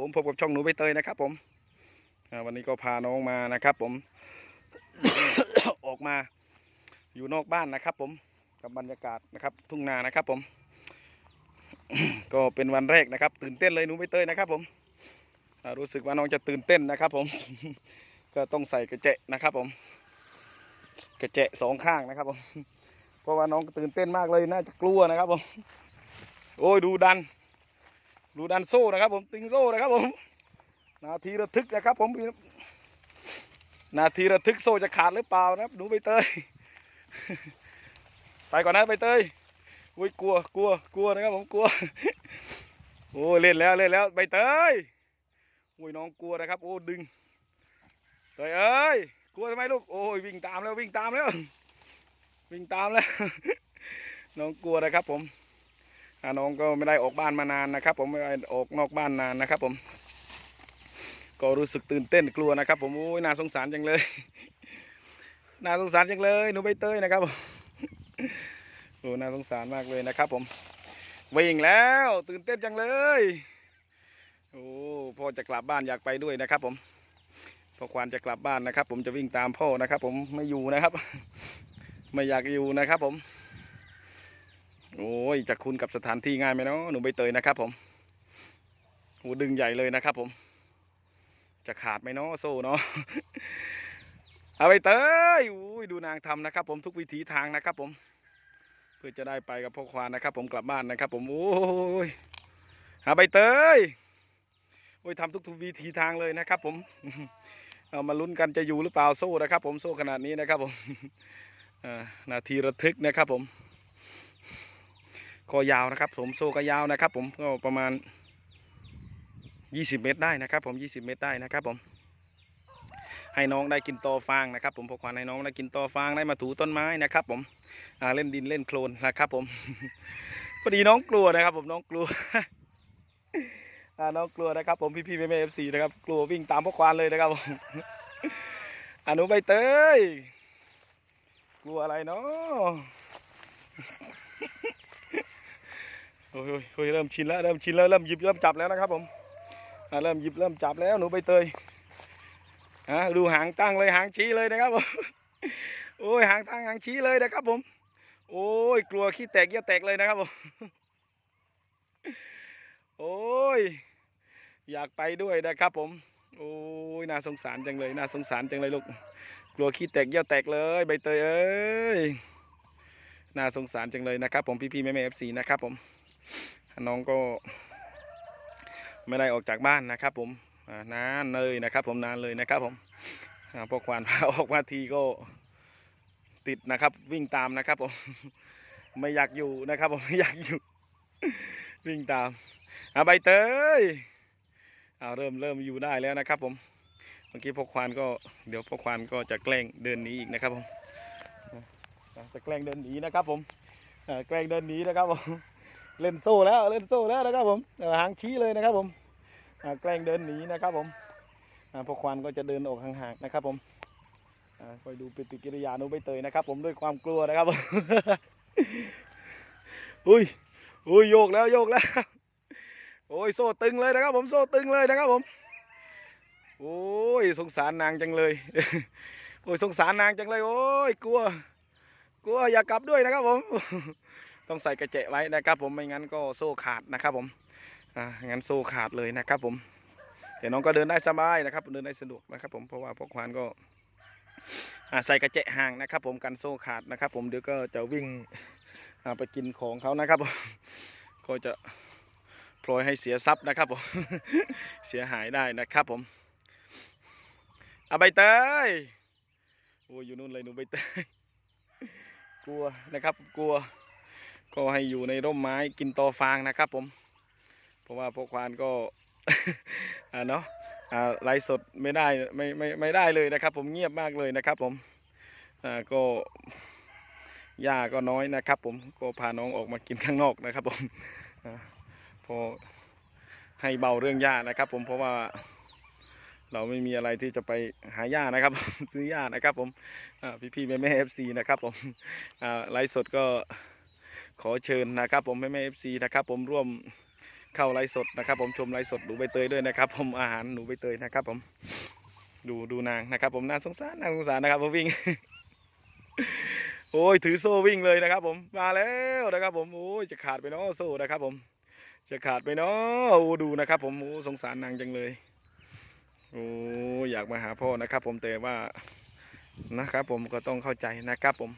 ผมพบกับช่องหนูใบเตยนะครับผมวันนี้ก็พาน้องมานะครับ ผม ออกมาอยู่นอกบ้านนะครับ ผมกับบรรยากาศนะครับ ทุ่งนานะครับ ผม ก็เป็นวันแรกนะครับ ตื่นเต้นเลยหนูใบเตยนะครับ ผมรู้สึกว่าน้องจะตื่นเต้นนะครับ ผม ก็ต้องใส่กระเจะนะครับ ผม กระเจะสองข้างนะครับผมเพราะว่าน้องตื่นเต้นมากเลยน่าจะกลัวนะครับผม โอ้ยดูดัน ดูดันโซ่นะครับผมติงโซ่นะครับผมนาทีระทึกนะครับผมนาทีระทึกโซ่จะขาดหรือเปล่านะครับหนูใบเตยไปก่อนนะใบเตยอุ้ยกลัวกลัวกลัวนะครับผมกลัวโอ้เล่นแล้วเล่นแล้วใบเตยอุ้ยน้องกลัวนะครับ โอ้ดึงเตยเอ้ยกลัวทำไมลูกโอ้ยวิ่งตามแล้ววิ่งตามแล้ววิ่งตามแล้วน้องกลัวนะครับผม น้องก็ไม่ได้ออกบ้านมานานนะครับ ผมไม่ได้ออกนอกบ้านนานนะครับ ผม ก็รู้สึกตื่นเต้นกลัวนะครับ ผมโอ้ยน่าสงสารจังเลยน่าสงสารจังเลยหนูใบเตยนะครับผมโอ้น่าสงสารมากเลยนะครับ ผมวิ่งแล้วตื่นเต้นจังเลยโอ้พ่อจะกลับบ้านอยากไปด้วยนะครับ ผมพ่อควานจะกลับบ้านนะครับ ผมจะวิ่งตามพ่อนะครับ ผมไม่อยู่นะครับ ไม่อยากอยู่นะครับ ผม โอ้ยจะคุ้นกับสถานที่ง่ายไหมเนาะหนูใบเตยนะครับผมโอ้ดึงใหญ่เลยนะครับผม จะขาดไหมเนาะโซ่เนาะเอาไปเตยอุ้ยดูนางทำนะครับ ผมทุกวิถีทางนะครับ ผม เพื่อจะได้ไปกับพ่อควานนะครับ ผมกลับบ้านนะครับ ผมโอ้ยเอาไปเตยโอ้ยทำทุกทุกวิถีทางเลยนะครับ ผมเอามาลุ้นกันจะอยู่หรือเปล่าโซ่นะครับ ผมโซ่ขนาดนี้นะครับ ผมนาทีระทึกนะครับ ผม คอยาวนะครับผมโซก็ยาวนะครับ ผมก็ประมาณ 20 เมตรได้นะครับ ผม 20 เมตรได้นะครับ ผม ให้น้องได้กินตอฟางนะครับ ผมพอควานให้น้องได้กินตอฟางได้มาถูต้นไม้นะครับ ผมเล่นดินเล่นโคลนนะครับ ผมพอดีน้องกลัวนะครับ ผมน้องกลัวน้องกลัวนะครับ ผมพี่พี่แม่แม่เอฟซีนะครับ กลัววิ่งตามพ่อควานเลยนะครับผมอนุใบเตยกลัวอะไรเนาะ โอ้ยโอ้ยโอ้ยเริ่มชินแล้วเริ่มชินแล้วเริ่มหยิบเริ่มจับแล้วนะครับผมเริ่มหยิบเริ่มจับแล้วหนูใบเตยอะดูหางตั้งเลยหางชี้เลยนะครับผมโอ้ยหางตั้งหางชี้เลยนะครับผม โอ้ยกลัวขี้แตกเยี่ยแตกเลยนะครับผมโอ้ยอยากไปด้วยนะครับผม โอ้ยน่าสงสารจังเลยน่าสงสารจังเลยลูกกลัวขี้แตกเยี่ยแตกเลยใบเตยเอ้ยน่าสงสารจังเลยนะครับผมพี่ๆแม่ๆเอฟซีนะครับผม น้องก็ไม่ได้ออกจากบ้านนะครับ ผมนานเลยนะครับ ผมนานเลยนะครับ ผมพวกควานพาออกมาทีก็ติดนะครับ วิ่งตามนะครับ ผมไม่อยากอยู่นะครับ ผมไม่อยากอยู่ วิ่งตามอาใบเตยเอาเริ่มเริ่มอยู่ได้แล้วนะครับ ผมเมื่อกี้พวกควานก็เดี๋ยวพวกควานก็จะแกล้งเดินหนีอีกนะครับผมจะแกล้งเดินหนีนะครับ ผมแกล้งเดินหนีนะครับผม เล่นโซ่แล้วเล่นโซ่แล้วนะครับผมหางชี้เลยนะครับผมแกล้งเดินหนีนะครับผมอ่าพวกควันก็จะเดินออกห่างๆนะครับผมอคอยดูปฏิกิริยาหนูใบเตยนะครับ ผมด้วยความกลัวนะครับผมอุ้ยอุ้ยโยกแล้วโยกแล้วโอ้ยโซ่ตึงเลยนะครับ ผมโซ่ตึงเลยนะครับผมโอ้ยสงสารนางจังเลยโอ้ยสงสารนางจังเลยโอ้ยกลัว กลัวอย่ากลับด้วยนะครับผม ต้องใส่กระเจไว้นะครับผมไม่งั้นก็โซ่ขาดนะครับผมอ่างั้นโซ่ขาดเลยนะครับผมแต่น้องก็เดินได้สบายนะครับเดินได้สะดวกนะครับผมเพราะว่าพวกควานก็ใส่กระเจะห่างนะครับ ผมกันโซ่ขาดนะครับ ผมเดี๋ยวก็จะวิ่งไปกินของเขานะครับก็จะพลอยให้เสียทรัพย์นะครับผมเสียหายได้นะครับผมเอาใบเตยโอ้ยอยู่นู่นเลยหนูใบเตยกลัวนะครับกลัว ก็ให้อยู่ในร่มไม้กินตอฟางนะครับผม เพราะว่าพวกควานก็อ่าเนาะอ่าไลฟ์สดไม่ได้ไม่ไม่ไม่ได้เลยนะครับ ผมเงียบมากเลยนะครับผมอ่าก็หญ้าก็น้อยนะครับ ผมก็พาน้องออกมากินข้างนอกนะครับ ผมอ่าพอให้เบาเรื่องหญ้านะครับ ผมเพราะว่าเราไม่มีอะไรที่จะไปหาหญ้านะครับ ซื้อหญ้านะครับ ผมพี่พี่ๆแม่แม่เอฟซีนะครับ ผมอ่าไลฟ์สดก็ ขอเชิญนะครับ ผมแม่แม่เอฟซีนะครับ ผมร่วมเข้าไลฟ์สดนะครับ ผมชมไลฟ์สดหนูใบเตยด้วยนะครับ ผมอาหารหนูใบเตยนะครับ ผมดูดูนางนะครับ ผมน่าสงสารน่าสงสารนะครับผมวิ่ง โอ้ยถือโซ่วิ่งเลยนะครับ ผมมาแล้วนะครับ ผมโอ้ยจะขาดไปเนาะโซ่นะครับ ผม จะขาดไปเนาะโอ้ดูนะครับ ผมโอ้สงสารนางจังเลยโอ้อยากมาหาพ่อนะครับ ผมแต่ว่านะครับ ผมก็ต้องเข้าใจนะครับ ผม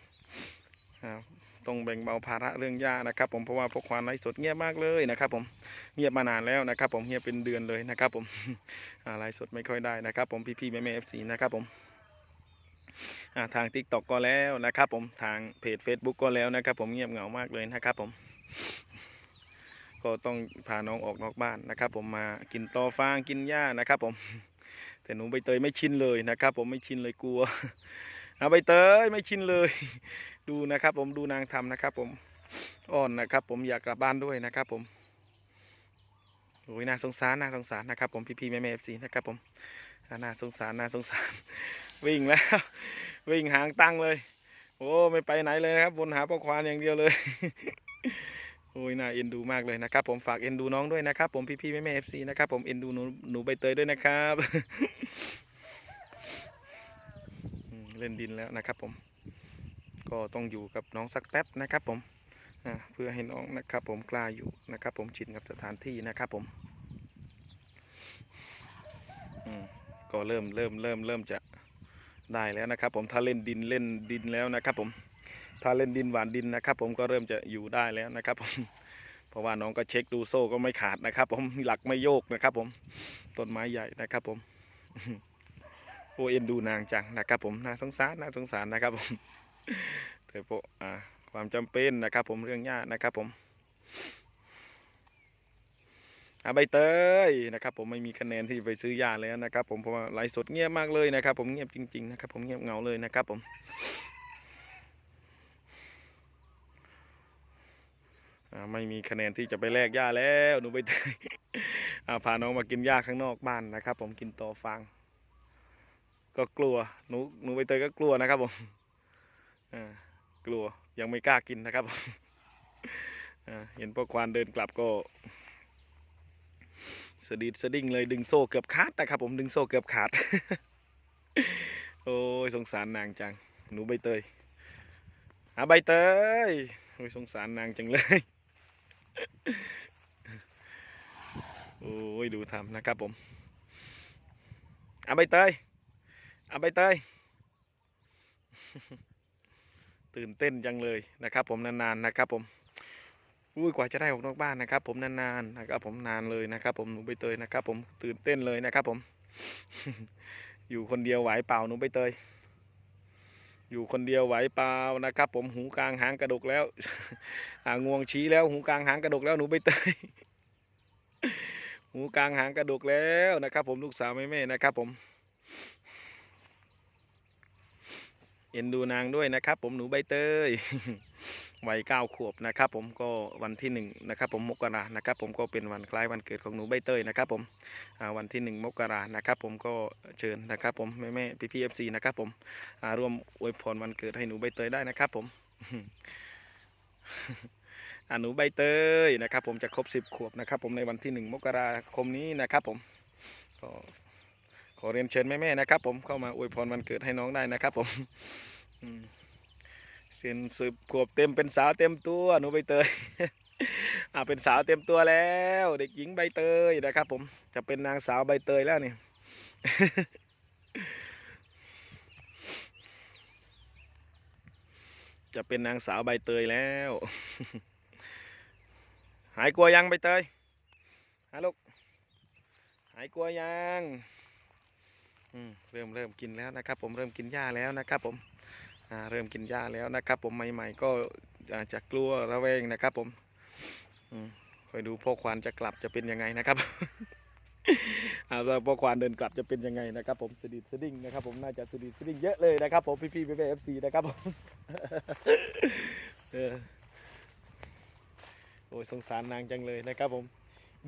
ต้องแบ่งเบาภาระเรื่องย่านะครับผมเพราะว่าพวกควานไร้สดเงียบมากเลยนะครับผมเงียบมานานแล้วนะครับผมเงียบเป็นเดือนเลยนะครับผมอ่าไลฟ์สดไม่ค่อยได้นะครับ ผมพี่ๆแม่ๆเอฟซีนะครับผมทาง t ิ k t o k ก็แล้วนะครับผมทางเพจ Facebook ก็แล้วนะครับ ผมเงียบเหงามากเลยนะครับผม ก็ต้องพาน้องออกนอกบ้านนะครับ ผมมากินตอฟางกินหญ้านะครับผมแต่หนูใบเตยไม่ชินเลยนะครับ ผมไม่ชินเลยกลัวเอาใบเตยไม่ชินเลย ดูนะครับ ผมดูนางทำนะครับ ผมอ่อนนะครับ ผมอยากกลับบ้านด้วยนะครับ ผมโอ้ยน่าสงสารน่าสงสารนะครับ ผมพี่พี่ๆแม่แม่เอฟซีนะครับ ผมน่าสงสารน่าสงสาร วิ่งแล้ว วิ่งหางตั้งเลย โอ้ไม่ไปไหนเลยนะครับวนหาพ่อควานอย่างเดียวเลยโอ้ยน่าเอ็นดูมากเลยนะครับ ผมฝากเอ็นดูน้องด้วยนะครับ ผมพี่พี่ๆแม่แม่เอฟซีนะครับ ผมเอ็นดูหนูหนูใบเตยด้วยนะครับเล่นดินแล้วนะครับผม ก็ต้องอยู่กับน้องสักแป๊บนะครับผมเพื่อให้น้องนะครับผมกล้าอยู่นะครับ ผมชินกับสถานที่นะครับผมก็เริ่มเริ่มเริ่มเริ่มจะได้แล้วนะครับ ผมถ้าเล่นดินเล่นดินแล้วนะครับ ผมถ้าเล่นดินหวานดินนะครับ ผมก็เริ่มจะอยู่ได้แล้วนะครับ ผมเพราะว่าน้องก็เช็คดูโซ่ก็ไม่ขาดนะครับ ผมหลักไม่โยกนะครับ ผมต้นไม้ใหญ่นะครับ ผมโอเอ็นดูนางจังนะครับ ผมน่าสงสารน่าสงสารนะครับผม แต่พวกอ่าความจำเป็นนะครับ ผมเรื่องหญ้านะครับ ผมอาใบเตยนะครับ ผมไม่มีคะแนนที่ไปซื้อหญ้าแล้วนะครับ ผมเพราะว่าไลฟ์สดเงียบมากเลยนะครับ ผมเงียบจริงๆนะครับ ผมเงียบเงาเลยนะครับ ผมไม่มีคะแนนที่จะไปแลกหญ้าแล้วหนูใบเตยอาพาน้องมากินหญ้าข้างนอกบ้านนะครับ ผมกินต่อฟางก็กลัวหนูหนูใบเตยก็กลัวนะครับผม กลัวยังไม่กล้ากินนะครับเห็นพ่อควานเดินกลับก็สะดิดสะดิ้งเลยดึงโซ่เกือบขาดนะครับผมดึงโซ่เกือบขาด โอ้ยสงสารนางจัง หนูใบเตยอาใบเตยโอ้ยสงสารนางจังเลยโอ้ยดูทำนะครับผมอะใบเตยอะใบเตย ตื่นเต้นจังเลยนะครับ ผมนานๆนะครับ ผมอุ้ยกว่าจะได้ออกนอกบ้านนะครับ ผมนานๆนะครับ ผมนานเลยนะครับ ผมหนูใบเตยนะครับ ผมตื่นเต้นเลยนะครับ ผม อยู่คนเดียวไหวเปล่าหนูใบเตย อยู่คนเดียวไหวเปล่านะครับ ผมหูกลางหางกระดกแล้วอ่างวงชี้แล้ว หูกลางหางกระดกแล้วหนูใบเตยหูกลางหางกระดกแล้วนะครับ ผมลูกสาวแม่แม่ๆนะครับ ผม เอ็นดูนางด้วยนะครับ ผมหนูใบเตยวัยเก้าขวบนะครับ ผมก็วันที่หนึ่งนะครับผมมกรานะครับ ผมก็เป็นวันคล้ายวันเกิดของหนูใบเตยนะครับ ผมวันที่หนึ่งมกรานะครับ ผมก็เชิญนะครับ ผมแม่แม่พี่พีเอฟซีนะครับ ผมร่วมอวยพรวันเกิดให้หนูใบเตยได้นะครับ ผมอ่าหนูใบเตยนะครับ ผมจะครบสิบขวบนะครับ ผมในวันที่หนึ่งมกราคมนี้นะครับ ผมก็ ขอเรียนเชิญแม่ๆนะครับ ผมเข้ามาอวยพรวันเกิดให้น้องได้นะครับ ผมเสียนสิบขวบเต็มเป็นสาวเต็มตัวหนูใบเตยอ่าเป็นสาวเต็มตัวแล้ว เด็กหญิงใบเตยนะครับ ผมจะเป็นนางสาวใบเตยแล้วนี่จะเป็นนางสาวใบเตยแล้ว หายกลัวยังใบเตยฮะลูกหายกลัวยัง เริ่มเริ่มกินแล้วนะครับ ผมเริ่มกินหญ้าแล้วนะครับผมเริ่มกินหญ้าแล้วนะครับ ผมใหม่ๆก็จจะกลัวระแวงนะครับ ผมคอยดูพ่อควานจะกลับจะเป็นยังไงนะครับอาว่าพ่อควานเดินกลับจะเป็นยังไงนะครับ ผมสดิดสดิ้งนะครับ ผมน่าจะสดิดสดิ้งเยอะเลยนะครับ ผมพี่ๆแม่ๆเอฟซีนะครับผมโอ้ยสงสารนางจังเลยนะครับ ผม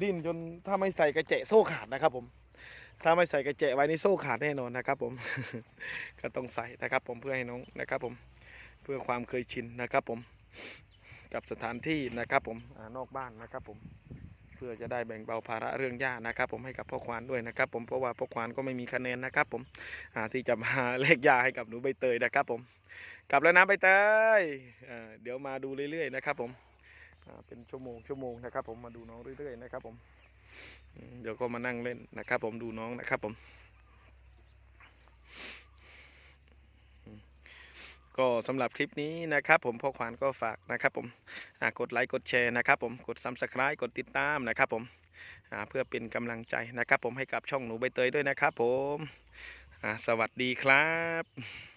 ดิ้นจนถ้าไม่ใส่กระเจะโซ่ขาดนะครับ ผม ถ้าไม่ใส่กระเจไว้นี่โซ่ขาดแน่นอนนะครับผม ก็ต้องใส่นะครับผมเพื่อให้น้องนะครับผมเพื่อความเคยชินนะครับผมกับสถานที่นะครับผมอนอกบ้านนะครับผมเพื่อจะได้แบ่งเบาภาระเรื่องหญ้านะครับ ผมให้กับพ่อควานด้วยนะครับ ผมเพราะว่าพ่อควานก็ไม่มีคะแนนนะครับ ผมที่จะมาแลกหญ้าให้กับหนูใบเตยนะครับ ผมกลับแล้วนะใบเตยเดี๋ยวมาดูเรื่อยๆนะครับ ผมเป็นชั่วโมงชั่วโมงนะครับ ผมมาดูน้องเรื่อยๆนะครับผม เดี๋ยวก็มานั่งเล่นนะครับ ผมดูน้องนะครับผม ก็สำหรับคลิปนี้นะครับ ผมพ่อควานก็ฝากนะครับผมกดไลค์กดแชร์นะครับ ผมกด subscribe กดติดตามนะครับ ผมเพื่อเป็นกำลังใจนะครับ ผมให้กับช่องหนูใบเตยด้วยนะครับ ผมสวัสดีครับ